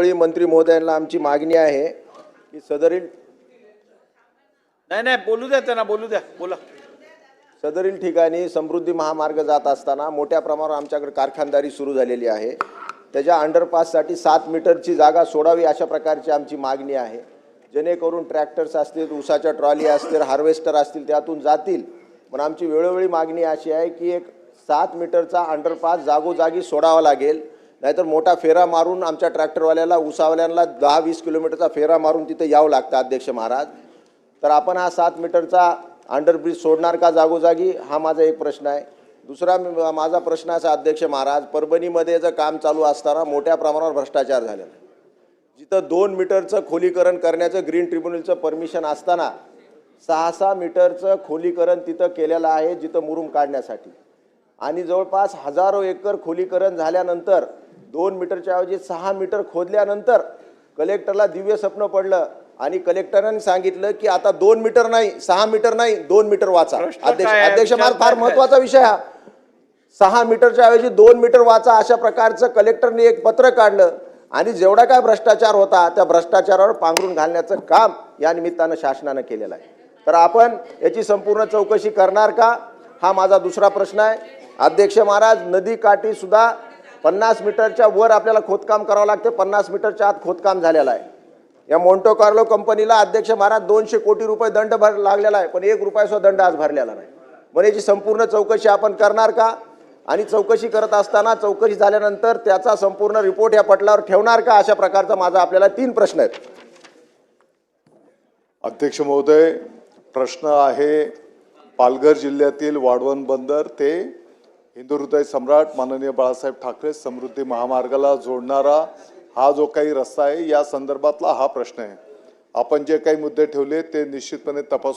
वेळोवेळी मंत्री महोदयांना आमची मागणी आहे की सदरील नाही नाही बोलू द्या त्यांना बोलू द्या बोला. सदरील ठिकाणी समृद्धी महामार्ग जात असताना मोठ्या प्रमाणावर आमच्याकडे कारखानदारी सुरू झालेली आहे. त्याच्या अंडरपाससाठी सात मीटरची जागा सोडावी अशा प्रकारची आमची मागणी आहे. जेणेकरून ट्रॅक्टर्स असतील ऊसाच्या ट्रॉली असतील हार्वेस्टर असतील त्यातून जातील. पण आमची वेळोवेळी मागणी अशी आहे की एक सात मीटरचा अंडरपास जागोजागी सोडावा लागेल. नाहीतर मोठा फेरा मारून आमच्या ट्रॅक्टरवाल्याला उसावाल्यांना दहा वीस किलोमीटरचा फेरा मारून तिथे यावं लागतं अध्यक्ष महाराज. तर आपण हा सात मीटरचा अंडरब्रिज सोडणार का जागोजागी? हा माझा एक प्रश्न आहे. दुसरा माझा प्रश्न असा अध्यक्ष महाराज परभणीमध्ये जर काम चालू असताना मोठ्या प्रमाणावर भ्रष्टाचार झालेला आहे. जिथं दोन मीटरचं खोलीकरण करण्याचं ग्रीन ट्रिब्युनलचं परमिशन असताना सहा सहा मीटरचं खोलीकरण तिथं केलेलं आहे जिथं मुरुम काढण्यासाठी. आणि जवळपास हजारो एकर खोलीकरण झाल्यानंतर दोन मीटरच्या ऐवजी सहा मीटर खोदल्यानंतर कलेक्टरला दिव्य स्वप्न पडलं आणि कलेक्टरांनी सांगितलं की आता दोन मीटर नाही सहा मीटर नाही दोन मीटर वाचा. अध्यक्ष? अध्यक्ष महाराज फार? महत्त्वाचा विषय हा. सहा मीटरच्या ऐवजी दोन मीटर वाचा अशा प्रकारचं कलेक्टरने एक पत्र काढलं आणि जेवढा काय भ्रष्टाचार होता त्या भ्रष्टाचारावर पांघरून घालण्याचं काम या निमित्तानं शासनानं केलेलं आहे. तर आपण याची संपूर्ण चौकशी करणार का? हा माझा दुसरा प्रश्न आहे. अध्यक्ष महाराज नदी काठी सुद्धा पन्नास मीटरच्या वर आपल्याला खोदकाम करावं लागतं. पन्नास मीटरच्या आत खोदकाम झालेलं आहे. या मोंटो कार्लो कंपनीला अध्यक्ष महाराज दोनशे कोटी रुपये दंड भर लागलेला आहे. पण एक रुपयाचा दंड आज भरलेला नाही. पण याची संपूर्ण चौकशी आपण करणार का? आणि चौकशी करत असताना चौकशी झाल्यानंतर त्याचा संपूर्ण रिपोर्ट या पटलावर ठेवणार का? अशा प्रकारचा माझा आपल्याला तीन प्रश्न आहेत. अध्यक्ष महोदय प्रश्न आहे पालघर जिल्ह्यातील वाढवण बंदर ते हिंदू हृदय सम्राट माननीय बाळासाहेब ठाकरे समृद्धी महामार्गाला जोडणारा हा जो काही रस्ता आहे या संदर्भातला हा प्रश्न आहे. आपण जे काही मुद्दे ठेवले ते निश्चितपणे तपासून